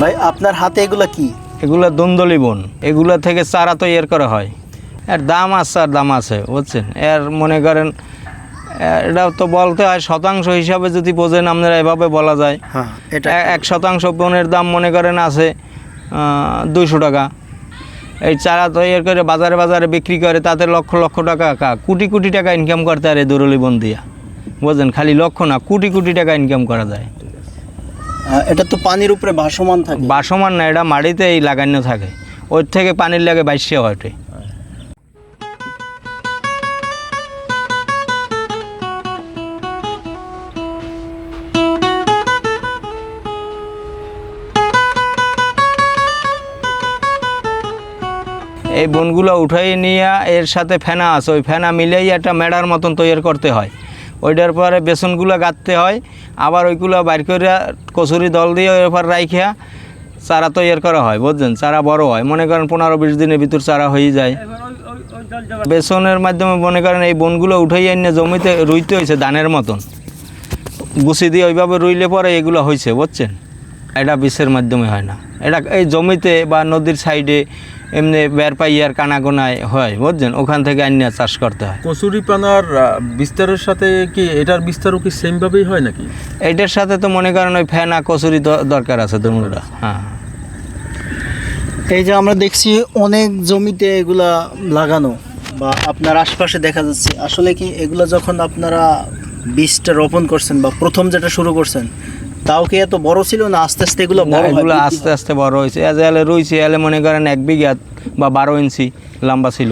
ভাই আপনার হাতে এগুলো কি? এগুলো দন্দলি বন। এগুলো থেকে চারা তৈরি করা হয়। এর দাম আছে আর দাম আছে বুঝছেন? এর মনে করেন এটা তো বলতে হয় শতাংশ হিসাবে যদি বোঝেন আপনারা এভাবে বলা যায়। হ্যাঁ এটা এক শতাংশ বনের দাম মনে করেন আছে দুইশো টাকা। এই চারা তৈরি করে বাজারে বাজারে বিক্রি করে তাতে লক্ষ লক্ষ টাকা কা- কোটি কোটি টাকা ইনকাম করতে পারে দরলি বন দিয়া। বুঝলেন খালি লক্ষ না কোটি কোটি টাকা ইনকাম করা যায়। এটা তো পানির উপরে ভাসমান থাকে। বাসমান না, এটা মাটিতেই লাগানো থাকে। ওর থেকে পানির লাগে বাইশে হয় ওটা। এই বনগুলো উঠাই নিয়ে এর সাথে ফেনা আছে। ওই ফেনা মিলেই একটা মেড়ার মতন তৈরি করতে হয়। ওইটার পরে বেসনগুলো গাঁথতে হয়, আবার ওইগুলো বাইর করে কচুরি দল দিয়ে ওর পর রাইখিয়া চারা তৈরি করা হয়, বুঝছেন? চারা বড় হয়। মনে করেন পনেরো বিশ দিনের ভিতর চারা হয়ে যায়। বেসনের মাধ্যমে মনে করেন এই বনগুলো উঠাই এনে জমিতে রুইতে হয়েছে ধানের মতন। গুছি দিয়ে ওইভাবে রুইলে পরে এগুলো হয়েছে, বুঝছেন? এটা বিষের মাধ্যমে হয় না। এটা এই জমিতে বা নদীর সাইডে এমনি বের পাইয়ার কানাগোনায় হয় বুঝছেন? ওখান থেকে আনিয়া চাষ করতে হয়। কচুরি পানার বিস্তারের সাথে কি এটার বিস্তারও কি সেম ভাবেই হয় নাকি? এটার সাথে তো মনে করেন ওই ফেনা কচুরি দ- দরকার আছে দুটা হ্যাঁ। এই যে আমরা দেখছি অনেক জমিতে এগুলা লাগানো বা আপনার আশপাশে দেখা যাচ্ছে। আসলে কি এগুলো যখন আপনারা বীজটা রোপণ করছেন বা প্রথম যেটা শুরু করছেন তাও কি এত বড় ছিল না আস্তে আস্তে এগুলো এগুলো আস্তে আস্তে বড় হয়েছে। এজ এলে রুইছে এলে মনে করেন এক বিঘা বা বারো ইঞ্চি লম্বা ছিল।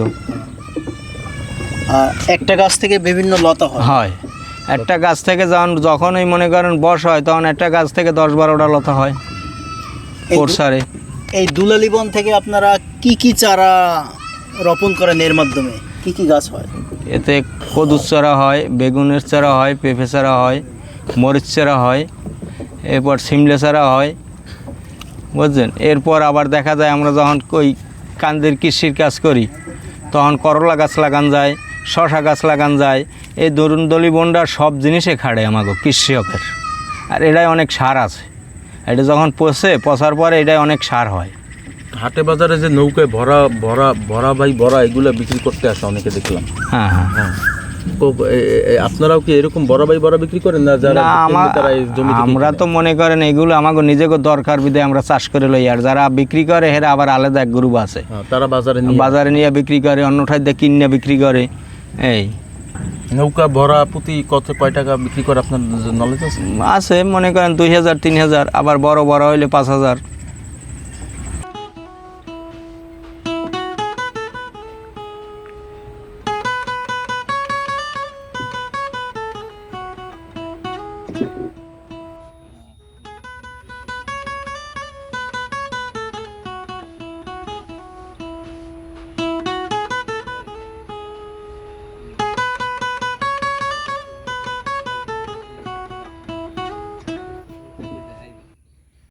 একটা গাছ থেকে বিভিন্ন লতা হয়। হয়। একটা গাছ থেকে যখন যখনই মনে করেন বর্ষ হয় তখন একটা গাছ থেকে দশ বারোটা লতা হয় কোরসারে এই দুলালি বন থেকে আপনারা কি কি চারা রোপণ করেন এর মাধ্যমে? কি কি গাছ হয়? এতে কদুর চারা হয় বেগুনের চারা হয় পেঁপে চারা হয় মরিচ চারা হয় এরপর সিমলে চারা হয়। বুঝছেন? এরপর আবার দেখা যায় আমরা যখন ওই কান্দের কৃষির কাজ করি তখন করলা গাছ লাগান যায় শশা গাছ লাগান যায় এই দরুন দলি বন্ডার সব জিনিসে খাড়ে আমাকে কৃষকের আর এটাই অনেক সার আছে। এটা যখন পচে পচার পরে এটাই অনেক সার হয়। হাটে বাজারে যে নৌকায় ভরা ভরা ভরা ভাই ভরা এগুলো বিক্রি করতে আসে অনেকে দেখলাম। হ্যাঁ হ্যাঁ। হ্যাঁ। আপনারাও কি এরকম বড় বাই বড় বিক্রি করেন না যারা আমার এমনি তারা জমি আমরা তো মনে করেন এগুলো আমাকে নিজেকে দরকার বিদে আমরা চাষ করে লই আর যারা বিক্রি করে হেরা আবার আলাদা এক গ্রুপ আছে। হ্যাঁ, তারা বাজারে নিয়ে বাজারে নিয়ে বিক্রি করে অন্য ঠাইতে কিনে বিক্রি করে এই। নৌকা ভরা প্রতি কত কয় টাকা বিক্রি করে আপনার নলেজ আছে? আছে মনে করেন দুই হাজার তিন হাজার আবার বড় বড় হইলে পাঁচ হাজার।